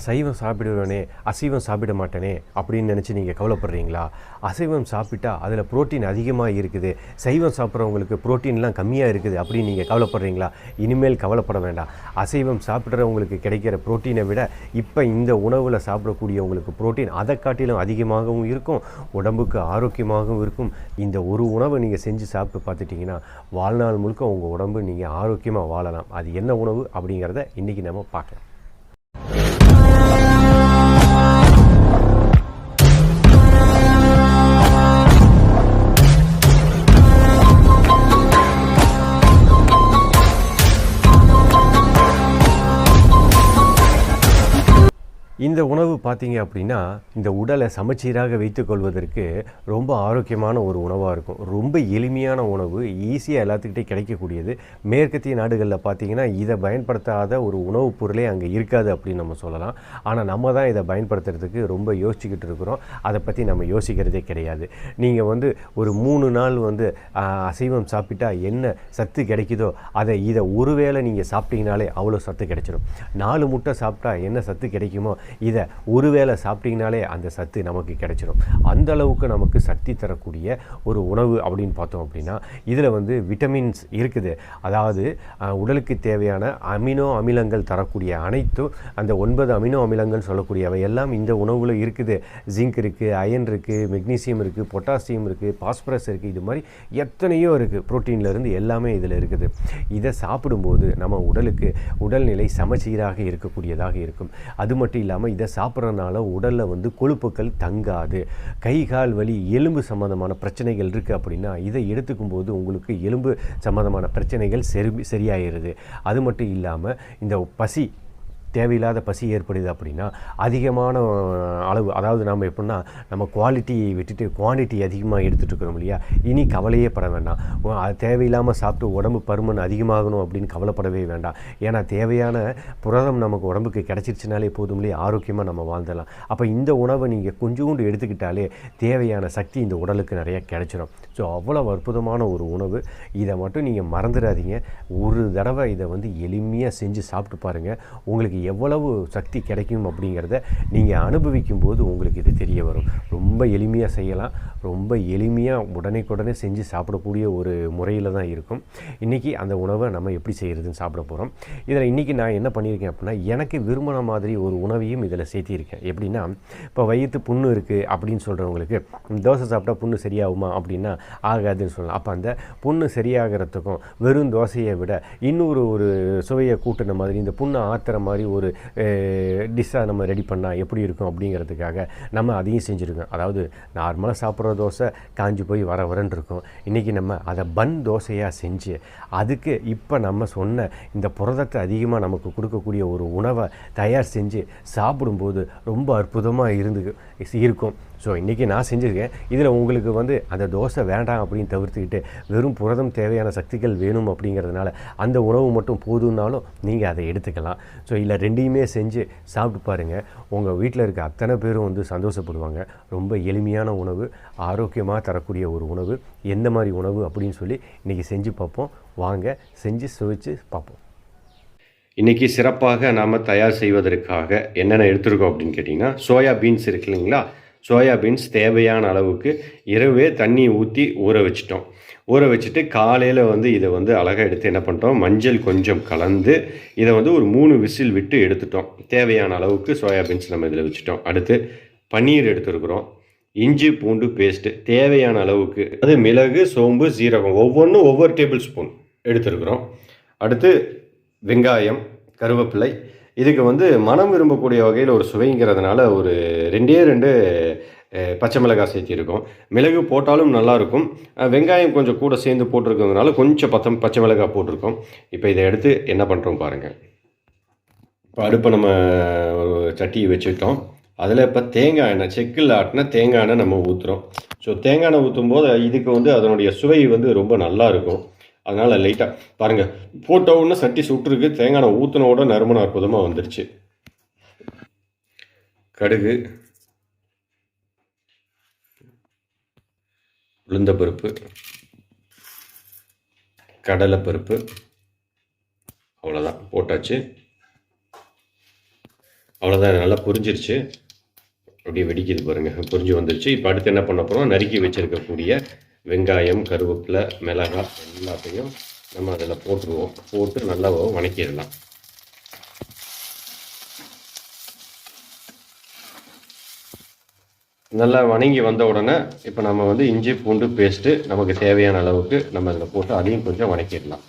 நான் சைவம் சாப்பிடுவேனே அசைவம் சாப்பிட மாட்டேனே அப்படின்னு நினச்சி நீங்கள் கவலைப்படுறீங்களா? அசைவம் சாப்பிட்டா அதில் புரோட்டீன் அதிகமாக இருக்குது. சைவம் சாப்பிட்றவங்களுக்கு புரோட்டீன்லாம் கம்மியாக இருக்குது அப்படின்னு நீங்கள் கவலைப்படுறீங்களா? இனிமேல் கவலைப்பட வேண்டாம். அசைவம் சாப்பிட்றவங்களுக்கு கிடைக்கிற புரோட்டீனை விட இப்போ இந்த உணவில் சாப்பிடக்கூடியவங்களுக்கு புரோட்டீன் அதை காட்டிலும் அதிகமாகவும் இருக்கும். உடம்புக்கு ஆரோக்கியமாகவும் இருக்கும். இந்த ஒரு உணவை நீங்கள் செஞ்சு சாப்பிட்டு பார்த்துட்டிங்கன்னா வாழ்நாள் முழுக்க உங்கள் உடம்பு நீங்கள் ஆரோக்கியமாக வாழலாம். அது என்ன உணவு அப்படிங்கிறத இன்றைக்கி நம்ம பார்க்கலாம். இந்த உணவு பார்த்தீங்க அப்படின்னா இந்த உடலை சமச்சீராக வைத்துக்கொள்வதற்கு ரொம்ப ஆரோக்கியமான ஒரு உணவாக இருக்கும். ரொம்ப எளிமையான உணவு ஈஸியாக எல்லாத்துக்கிட்டே கிடைக்கக்கூடியது. மேற்கத்திய நாடுகளில் பார்த்தீங்கன்னா இதை பயன்படுத்தாத ஒரு உணவுப் பொருளே அங்கே இருக்காது அப்படின்னு நம்ம சொல்லலாம். ஆனால் நம்ம தான் இதை பயன்படுத்துறதுக்கு ரொம்ப யோசிச்சுக்கிட்டு இருக்கிறோம். அதை பற்றி நம்ம யோசிக்கிறதே கிடையாது. நீங்கள் வந்து ஒரு மூணு நாள் வந்து அசைவம் சாப்பிட்டா என்ன சத்து கிடைக்குதோ அதை இதை ஒருவேளை நீங்கள் சாப்பிட்டீங்கனாலே அவ்வளோ சத்து கிடைச்சிடும் நாலு முட்டை சாப்பிட்டா என்ன சத்து கிடைக்குமோ இதை ஒருவேளை சாப்பிட்டீங்கனாலே அந்த சத்து நமக்கு கிடைச்சிடும் அந்த அளவுக்கு நமக்கு சக்தி தரக்கூடிய ஒரு உணவு அப்படின்னு பார்த்தோம் அப்படின்னா இதில் வந்து விட்டமின்ஸ் இருக்குது. அதாவது உடலுக்கு தேவையான அமினோ அமிலங்கள் தரக்கூடிய அனைத்தும் அந்த ஒன்பது அமினோ அமிலங்கள் சொல்லக்கூடியவை எல்லாம் இந்த உணவில் இருக்குது. ஜிங்க் இருக்குது அயன் இருக்குது மெக்னீசியம் இருக்குது பொட்டாசியம் இருக்குது பாஸ்பரஸ் இருக்குது இது மாதிரி எத்தனையோ இருக்குது ப்ரோட்டீன்லேருந்து எல்லாமே இதில் இருக்குது. இதை சாப்பிடும்போது நம்ம உடலுக்கு உடல்நிலை சமச்சீராக இருக்கக்கூடியதாக இருக்கும். அது மட்டும் இல்லாமல் இதை சாப்பிட்றதுனால உடலில் வந்து கொழுப்புக்கள் தங்காது. கை கால் வலி எலும்பு சம்மந்தமான பிரச்சனைகள் இருக்குது அப்படின்னா இதை எடுத்துக்கும் போது உங்களுக்கு எலும்பு சம்மந்தமான பிரச்சனைகள் சரி சரியாயிருது. அது மட்டும் இல்லாமல் இந்த பசி தேவையில்லாத பசி ஏற்படுது அப்படின்னா அதிகமான அளவு அதாவது நம்ம எப்படின்னா நம்ம குவாலிட்டியை விட்டுட்டு குவான்டிட்டி அதிகமாக எடுத்துகிட்டு இருக்கிறோம் இல்லையா? இனி கவலையே பட வேண்டாம். அது தேவையில்லாமல் சாப்பிட்டு உடம்பு பருமன் அதிகமாகணும் அப்படின்னு கவலைப்படவே வேண்டாம். ஏன்னா தேவையான புரதம் நமக்கு உடம்புக்கு கிடச்சிருச்சுனாலே போதும் இல்லையா? ஆரோக்கியமாக நம்ம வாழ்ந்துடலாம். அப்போ இந்த உணவை நீங்கள் கொஞ்சோண்டு எடுத்துக்கிட்டாலே தேவையான சக்தி இந்த உடலுக்கு நிறையா கிடச்சிரும். ஸோ அவ்வளோ அற்புதமான ஒரு உணவு. இதை மட்டும் நீங்கள் மறந்துடாதீங்க. ஒரு தடவை இதை வந்து எளிமையாக செஞ்சு சாப்பிட்டு பாருங்கள் உங்களுக்கு எவ்வளவு சக்தி கிடைக்கும் அப்படிங்கிறத நீங்கள் அனுபவிக்கும் போது உங்களுக்கு இது தெரிய வரும். ரொம்ப எளிமையாக செய்யலாம். ரொம்ப எளிமையாக உடனேக்குடனே செஞ்சு சாப்பிடக்கூடிய ஒரு முறையில் தான் இருக்கும். இன்றைக்கி அந்த உணவை நம்ம எப்படி செய்கிறதுன்னு சாப்பிட போகிறோம் இதில் இன்றைக்கி நான் என்ன பண்ணியிருக்கேன் அப்படின்னா எனக்கு விரும்பின மாதிரி ஒரு உணவையும் இதில் சேர்த்திருக்கேன். எப்படின்னா இப்போ வயிற்று புண்ணு இருக்குது அப்படின்னு சொல்கிறவங்களுக்கு தோசை சாப்பிட்டா புண்ணு சரியாகுமா? அப்படின்னா ஆகாதுன்னு சொல்லலாம். அப்போ அந்த புண்ணு சரியாகிறதுக்கும் வெறும் தோசையை விட இன்னொரு ஒரு சுவையை கூட்டின மாதிரி இந்த புண்ணை ஆத்துற மாதிரி ஒரு டிஷ்ஷாக நம்ம ரெடி பண்ணால் எப்படி இருக்கும் அப்படிங்கிறதுக்காக நம்ம அதையும் செஞ்சுருக்கோம். அதாவது நார்மலாக சாப்பிட்ற தோசை காஞ்சி போய் வர வரன்னு இருக்கும். இன்றைக்கி நம்ம அதை பன் தோசையாக செஞ்சு அதுக்கு இப்போ நம்ம சொன்ன இந்த புரதத்தை அதிகமாக நமக்கு கொடுக்கக்கூடிய ஒரு உணவை தயார் செஞ்சு சாப்பிடும்போது ரொம்ப அற்புதமாக இருந்து இருக்கும். ஸோ இன்றைக்கி நான் செஞ்சுருக்கேன். இதில் உங்களுக்கு வந்து அந்த தோசை வேண்டாம் அப்படின்னு தவிர்த்துக்கிட்டு வெறும் புரதம் தேவையான சக்திகள் வேணும் அப்படிங்கிறதுனால அந்த உணவு மட்டும் போதும்னாலும் நீங்கள் அதை எடுத்துக்கலாம். ஸோ இல்லை ரெண்டையுமே செஞ்சு சாப்பிட்டு பாருங்கள் உங்கள் வீட்டில் இருக்க அத்தனை பேரும் வந்து சந்தோஷப்படுவாங்க. ரொம்ப எளிமையான உணவு ஆரோக்கியமாக தரக்கூடிய ஒரு உணவு எந்த மாதிரி உணவு அப்படின்னு சொல்லி இன்றைக்கி செஞ்சு பார்ப்போம். வாங்க செஞ்சு சுவைச்சு பார்ப்போம். இன்றைக்கி சிறப்பாக நாம் தயார் செய்வதற்காக என்னென்ன எடுத்துருக்கோம் அப்படின்னு கேட்டிங்கன்னா சோயா பீன்ஸ் இருக்கு இல்லைங்களா? சோயாபீன்ஸ் தேவையான அளவுக்கு இரவே தண்ணி ஊற்றி ஊற வச்சிட்டோம். ஊற வச்சுட்டு காலையில் வந்து இதை வந்து அழகாக எடுத்து என்ன பண்ணிட்டோம்? மஞ்சள் கொஞ்சம் கலந்து இதை வந்து ஒரு மூணு விசில் விட்டு எடுத்துட்டோம். தேவையான அளவுக்கு சோயாபீன்ஸ் நம்ம இதில் வச்சுட்டோம். அடுத்து பன்னீர் எடுத்துருக்குறோம். இஞ்சி பூண்டு பேஸ்ட்டு தேவையான அளவுக்கு அது மிளகு சோம்பு சீரகம் ஒவ்வொன்றும் ஒவ்வொரு டேபிள் ஸ்பூன் எடுத்துருக்குறோம். அடுத்து வெங்காயம் கருவேப்பிலை இதுக்கு வந்து மனம் விரும்பக்கூடிய வகையில் ஒரு சுவைங்கிறதுனால ஒரு ரெண்டே ரெண்டு பச்சை மிளகாய் சேர்த்திருக்கோம். மிளகு போட்டாலும் நல்லாயிருக்கும் வெங்காயம் கொஞ்சம் கூட சேர்ந்து போட்டிருக்கிறதுனால கொஞ்சம் பத்தம் பச்சை மிளகாய் போட்டிருக்கோம். இப்போ இதை எடுத்து என்ன பண்ணுறோம் பாருங்கள் இப்போ அடுப்பை நம்ம ஒரு சட்டியை வச்சுட்டோம். அதில் இப்போ தேங்காய் எண்ணெய் செக்கில் ஆட்டின தேங்காய் எண்ணெய் நம்ம ஊற்றுறோம் ஸோ தேங்காய் எண்ணெய் ஊற்றும் போது இதுக்கு வந்து அதனுடைய சுவை வந்து ரொம்ப நல்லாயிருக்கும் அதனால் லைட்டாக பாருங்கள் போட்ட உடனே சட்டி சுட்டுருக்கு தேங்காய் எண்ணெய் நறுமணம் அற்புதமாக வந்துருச்சு. கடுகு உளுந்தப்பருப்பு கடலைப்பருப்பு அவ்வளோதான் போட்டாச்சு. அவ்வளோதான் நல்லா புரிஞ்சிருச்சு. அப்படியே வெடிக்குது பாருங்கள் புரிஞ்சு வந்துருச்சு. இப்போ அடுத்து என்ன பண்ண போகிறோம் நறுக்கி வச்சுருக்கக்கூடிய வெங்காயம் கருவேப்பிலை மிளகாய் எல்லாத்தையும் நம்ம அதில் போட்டுருவோம். போட்டு நல்லா வணக்கிடலாம். நல்லா வணங்கி வந்த உடனே இப்போ நம்ம வந்து இஞ்சி பூண்டு பேஸ்ட்டு நமக்கு தேவையான அளவுக்கு நம்ம அதில் போட்டு அதையும் கொஞ்சம் வணக்கிடலாம்.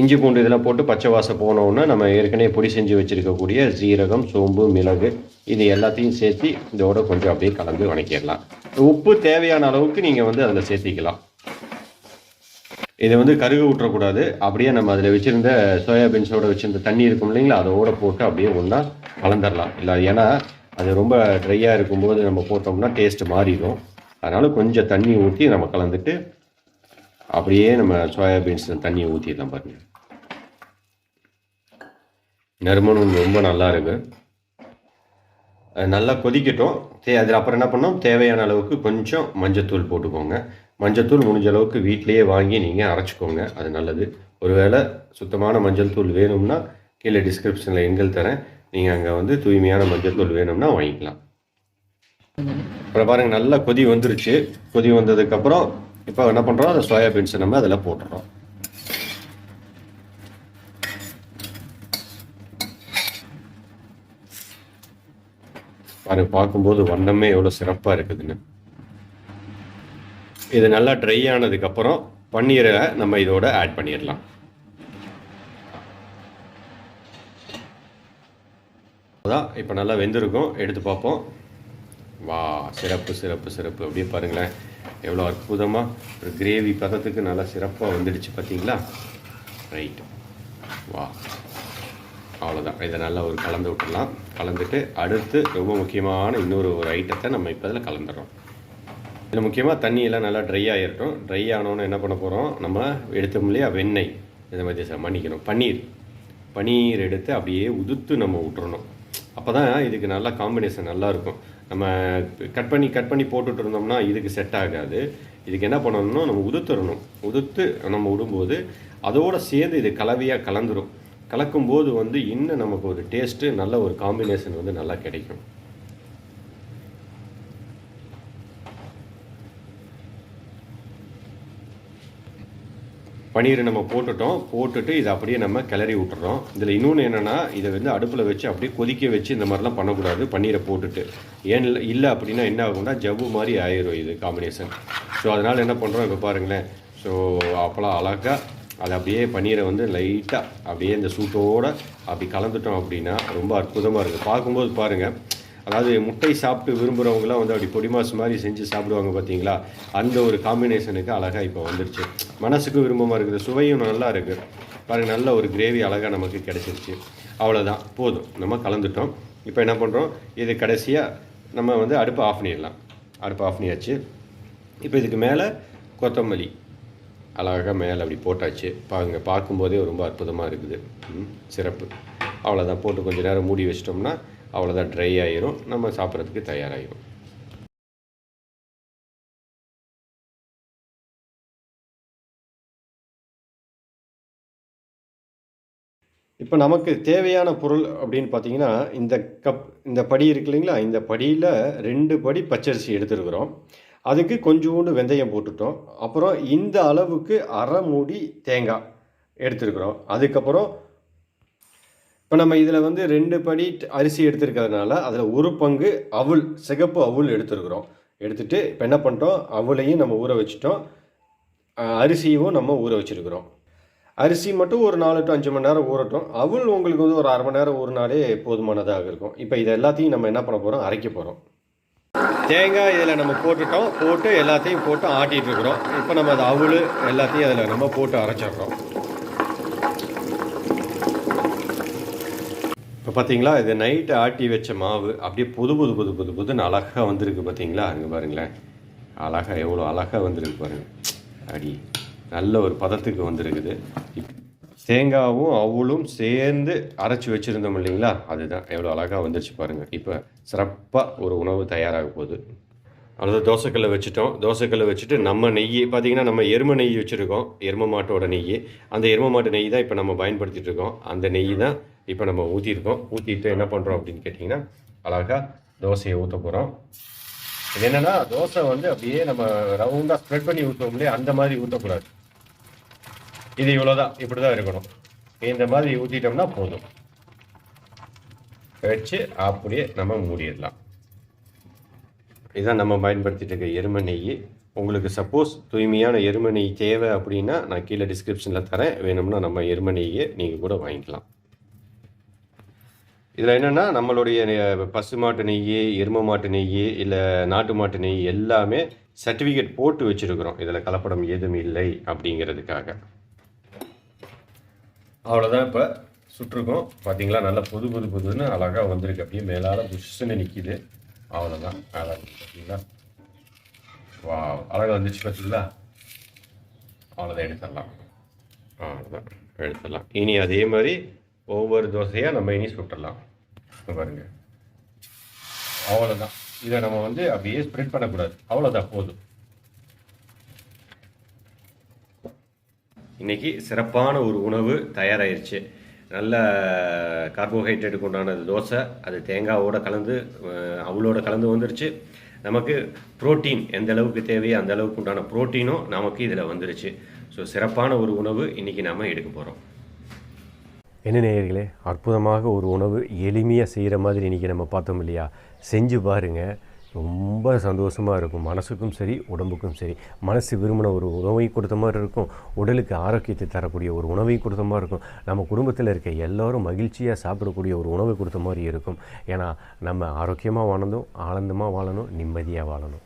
இஞ்சி பூண்டு இதெல்லாம் போட்டு பச்சை வாசம் போனோடனே நம்ம ஏற்கனவே பொடி செஞ்சு வச்சுருக்கக்கூடிய சீரகம் சோம்பு மிளகு இது எல்லாத்தையும் சேர்த்து இதோட கொஞ்சம் அப்படியே கலந்து வணக்கிடலாம். உப்பு தேவையான அளவுக்கு நீங்கள் வந்து அதில் சேர்த்திக்கலாம். இதை வந்து கருக விட்டுறக்கூடாது அப்படியே நம்ம அதில் வச்சுருந்த சோயாபீன்ஸோட வச்சுருந்த தண்ணி இருக்கும் இல்லைங்களா? அதோட போட்டு அப்படியே ஒன்றா கலந்துடலாம் இல்லை ஏன்னா அது ரொம்ப ட்ரையாக இருக்கும்போது நம்ம போட்டோம்னா டேஸ்ட்டு மாறிடும். அதனால் கொஞ்சம் தண்ணி ஊற்றி நம்ம கலந்துட்டு அப்படியே நம்ம சோயாபீன்ஸ் தண்ணியை ஊற்றிடலாம் பாருங்கள் நறுமணம் ரொம்ப நல்லா இருக்குது நல்லா கொதிக்கட்டும். தே அதில் அப்புறம் என்ன பண்ணோம் தேவையான அளவுக்கு கொஞ்சம் மஞ்சத்தூள் போட்டுக்கோங்க. மஞ்சத்தூள் முடிஞ்ச அளவுக்கு வீட்டிலேயே வாங்கி நீங்கள் அரைச்சிக்கோங்க. அது நல்லது. ஒருவேளை சுத்தமான மஞ்சள் தூள் வேணும்னா கீழே டிஸ்கிரிப்ஷனில் எண்கள் தரேன். நீங்கள் அங்கே வந்து தூய்மையான மஞ்சள் தூள் வேணும்னா வாங்கிக்கலாம். அப்புறம் பாருங்கள் நல்லா கொதி வந்துருச்சு. கொதி வந்ததுக்கப்புறம் இப்போ என்ன பண்ணுறோம் அந்த சோயாபீன்ஸை நம்ம அதில் போட்டுறோம். பாரு பார்க்கும்போது வண்ணமே எவ்வளோ சிறப்பாக இருக்குதுன்னு. இது நல்லா ட்ரை ஆனதுக்கப்புறம் பன்னீரை நம்ம இதோட ஆட் பண்ணிடலாம். அதான் இப்போ நல்லா வெந்திருக்கும். எடுத்து பார்ப்போம். வா சிறப்பு சிறப்பு சிறப்பு. அப்படியே பாருங்களேன். எவ்வளோ அற்புதமாக ஒரு கிரேவி பதத்துக்கு நல்லா சிறப்பாக வந்துடுச்சு பார்த்தீங்களா ரைட் வா. அவ்வளோதான் இதை நல்லா ஒரு கலந்து விட்டுடலாம். கலந்துட்டு அடுத்து ரொம்ப முக்கியமான இன்னொரு ஒரு ஐட்டத்தை நம்ம இப்போ இதில் கலந்துடுறோம். இதில் முக்கியமாக தண்ணியெல்லாம் நல்லா ட்ரை ஆகிருக்கும் ட்ரை ஆனோன்னு என்ன பண்ண போகிறோம் நம்ம எடுத்தோம் இல்லையா வெண்ணெய் இதை மாதிரி ச- மன்னிக்கணும். பன்னீர். பன்னீர் எடுத்து அப்படியே உதுத்து நம்ம விட்டுறணும். அப்போ தான் இதுக்கு நல்லா காம்பினேஷன் நல்லாயிருக்கும் நம்ம கட் பண்ணி கட் பண்ணி போட்டுட்டு இருந்தோம்னா இதுக்கு செட் ஆகாது. இதுக்கு என்ன பண்ணணும்னா நம்ம உதுத்துறணும் உதுத்து நம்ம விடும்போது அதோட சேர்ந்து இது கலவையாக கலந்துரும். கலக்கும்போது வந்து இன்னும் நமக்கு ஒரு டேஸ்ட்டு நல்ல ஒரு காம்பினேஷன் வந்து நல்லா கிடைக்கும். பன்னீரை நம்ம போட்டுட்டோம். போட்டுட்டு இதை அப்படியே நம்ம கிளறி விட்டுறோம். இதில் இன்னொன்று என்னென்னா இதை வந்து அடுப்பில் வச்சு அப்படியே கொதிக்க வச்சு இந்த மாதிரிலாம் பண்ணக்கூடாது. பன்னீரை போட்டுட்டு. ஏன் இல்லை இல்லை அப்படின்னா என்ன ஆகும்னா ஜவ்வு மாதிரி ஆயிரும் இது காம்பினேஷன் ஸோ அதனால் என்ன பண்ணுறோம் இப்போ பாருங்களேன். ஸோ அப்போலாம் அழகாக அதை அப்படியே பன்னீரை வந்து லைட்டாக அப்படியே இந்த சூட்டோடு அப்படி கலந்துட்டோம் அப்படின்னா ரொம்ப அற்புதமாக இருக்குது பார்க்கும்போது பாருங்கள் அதாவது முட்டை சாப்பிட்டு விரும்புகிறவங்களாம் வந்து அப்படி பொடி மாதிரி செஞ்சு சாப்பிடுவாங்க பார்த்தீங்களா அந்த ஒரு காம்பினேஷனுக்கு அழகாக இப்போ வந்துருச்சு. மனசுக்கு விரும்பமாக இருக்குது. சுவையும் நல்லா இருக்குது பாருங்கள் நல்ல ஒரு கிரேவி அழகாக நமக்கு கிடச்சிருச்சு. அவ்வளோதான் போதும். நம்ம கலந்துட்டோம். இப்போ என்ன பண்ணுறோம் இது கடைசியாக நம்ம வந்து அடுப்பை ஆஃப் பண்ணிடலாம். அடுப்பு ஆஃப் பண்ணியாச்சு. இப்போ இதுக்கு மேலே கொத்தமல்லி. அழகாக மேலே அப்படி போட்டாச்சு. பாருங்க பார்க்கும்போதே ரொம்ப அற்புதமாக இருக்குது. சிறப்பு. அவ்வளோதான் போட்டு கொஞ்சம் நேரம் மூடி வச்சிட்டோம்னா அவ்வளோதான் ட்ரை ஆயிரும். நம்ம சாப்பிட்றதுக்கு தயாராகிடும் இப்போ நமக்கு தேவையான பொருள் அப்படின்னு பார்த்தீங்கன்னா இந்த கப் இந்த படி இருக்கு இல்லைங்களா? இந்த படியில் ரெண்டு படி பச்சரிசி எடுத்துருக்குறோம். அதுக்கு கொஞ்சோண்டு வெந்தயம் போட்டுட்டோம். அப்புறம் இந்த அளவுக்கு அரை மூடி தேங்காய் எடுத்துருக்குறோம். அதுக்கப்புறம் இப்போ நம்ம இதில் வந்து ரெண்டு படி அரிசி எடுத்துருக்கிறதுனால அதில் ஒரு பங்கு அவுள் சிகப்பு அவுள் எடுத்துருக்குறோம். எடுத்துட்டு இப்போ என்ன பண்ணிட்டோம்? அவளையும் நம்ம ஊற வச்சுட்டோம். அரிசியும் நம்ம ஊற வச்சுருக்குறோம். அரிசி மட்டும் ஒரு நாலு டு அஞ்சு மணி நேரம் ஊறட்டும். அவள் உங்களுக்கு வந்து ஒரு அரை மணி நேரம் ஊறினாலே போதுமானதாக இருக்கும். இப்போ இது எல்லாத்தையும் நம்ம என்ன பண்ண போகிறோம் அரைக்க போகிறோம் தேங்காய் இதில் நம்ம போட்டுட்டோம் போட்டு எல்லாத்தையும் போட்டு ஆட்டிகிட்ருக்குறோம் இப்போ நம்ம அது அவுள் எல்லாத்தையும் அதில் நம்ம போட்டு அரைச்சிடுறோம். இப்போ பார்த்தீங்களா இது நைட்டு ஆட்டி வச்ச மாவு அப்படியே புது புது புது புது புதுன்னு அழகாக வந்திருக்கு பார்த்தீங்களா? அங்கே பாருங்களேன். அழகாக எவ்வளோ அழகாக வந்திருக்கு பாருங்கள் அடி நல்ல ஒரு பதத்துக்கு வந்திருக்குது. இப்- தேங்காவும் அவளும் சேர்ந்து அரைச்சி வச்சுருந்தோம் இல்லைங்களா? அதுதான். எவ்வளோ அழகாக வந்துருச்சு பாருங்கள் இப்போ சிறப்பாக ஒரு உணவு தயாராக போகுது. அதாவது தோசைக்கல்லை வச்சுட்டோம். தோசைக்கல்லை வச்சுட்டு நம்ம நெய் பார்த்தீங்கன்னா நம்ம எருமை நெய் வச்சுருக்கோம். எருமை மாட்டோட நெய் அந்த எருமை மாட்டு நெய் தான் இப்போ நம்ம பயன்படுத்திகிட்டு இருக்கோம். அந்த நெய் தான் இப்போ நம்ம ஊற்றிருக்கோம் ஊற்றிட்டு என்ன பண்ணுறோம் அப்படின்னு கேட்டிங்கன்னா அழகாக தோசையை ஊற்ற போகிறோம் இது என்னென்னா தோசை வந்து அப்படியே நம்ம ரவுண்டாக ஸ்ப்ரெட் பண்ணி ஊற்றுவோம் இல்லையா? அந்த மாதிரி ஊற்றக்கூடாது இது இவ்வளோதான் இப்படி தான் இருக்கணும். இந்த மாதிரி ஊற்றிட்டோம்னா போதும். வச்சு அப்படியே நம்ம மூடிடலாம். இதுதான் நம்ம பயன்படுத்திட்டு இருக்க எருமை நெய். உங்களுக்கு சப்போஸ் தூய்மையான எருமை நெய் தேவை அப்படின்னா நான் கீழே டிஸ்கிரிப்ஷனில் தரேன். வேணும்னா நம்ம எருமை நெய்யை நீங்கள் கூட வாங்கிக்கலாம். இதில் என்னென்னா நம்மளுடைய பசுமாட்டு நெய் எருமை மாட்டு நெய் இல்லை நாட்டு மாட்டு நெய் எல்லாமே சர்டிஃபிகேட் போட்டு வச்சுருக்குறோம். இதில் கலப்படம் ஏதும் இல்லை அப்படிங்கிறதுக்காக. அவ்வளோதான் இப்போ சுட்டிருக்கோம். பார்த்தீங்களா நல்லா புது புது புதுன்னு அழகாக வந்திருக்கு. அப்படியே மேலால் புஷ்ஷுன்னு நிற்கிது அவ்வளோதான் அழகா பார்த்தீங்களா வா அழகாக வந்துச்சு பார்த்தீங்களா அவ்வளோதான் எடுத்துடலாம். அவ்வளோதான் எடுத்துடலாம். இனி அதே மாதிரி ஒவ்வொரு தோசையாக நம்ம இனி சுட்டுடலாம். பாருங்கள் அவ்வளோதான் இதை நம்ம வந்து அப்படியே ஸ்ப்ரெட் பண்ணக்கூடாது. அவ்வளோதான் போதும். இன்னைக்கு சிறப்பான ஒரு உணவு தயாராகிருச்சு நல்ல கார்போஹைட்ரேட்டுக்கு உண்டான தோசை அது தேங்காவோடு கலந்து அவளோட கலந்து வந்துருச்சு. நமக்கு புரோட்டீன் எந்த அளவுக்கு தேவையோ அந்த அளவுக்கு உண்டான புரோட்டீனும் நமக்கு இதில் வந்துருச்சு. ஸோ சிறப்பான ஒரு உணவு இன்னைக்கு நாம் எடுக்க போகிறோம் என்ன நேயர்களே அற்புதமாக ஒரு உணவு எளிமையாக செய்கிற மாதிரி இன்றைக்கி நம்ம பார்த்தோம் இல்லையா? செஞ்சு பாருங்கள் ரொம்ப சந்தோஷமாக இருக்கும். மனசுக்கும் சரி உடம்புக்கும் சரி. மனசு விரும்பின ஒரு உணவை கொடுத்த மாதிரி இருக்கும். உடலுக்கு ஆரோக்கியத்தை தரக்கூடிய ஒரு உணவை கொடுத்த மாதிரி இருக்கும். நம்ம குடும்பத்தில் இருக்க எல்லோரும் மகிழ்ச்சியாக சாப்பிடக்கூடிய ஒரு உணவை கொடுத்த மாதிரி இருக்கும். ஏன்னா நம்ம ஆரோக்கியமாக வாழணும் ஆனந்தமாக வாழணும் நிம்மதியாக வாழணும்.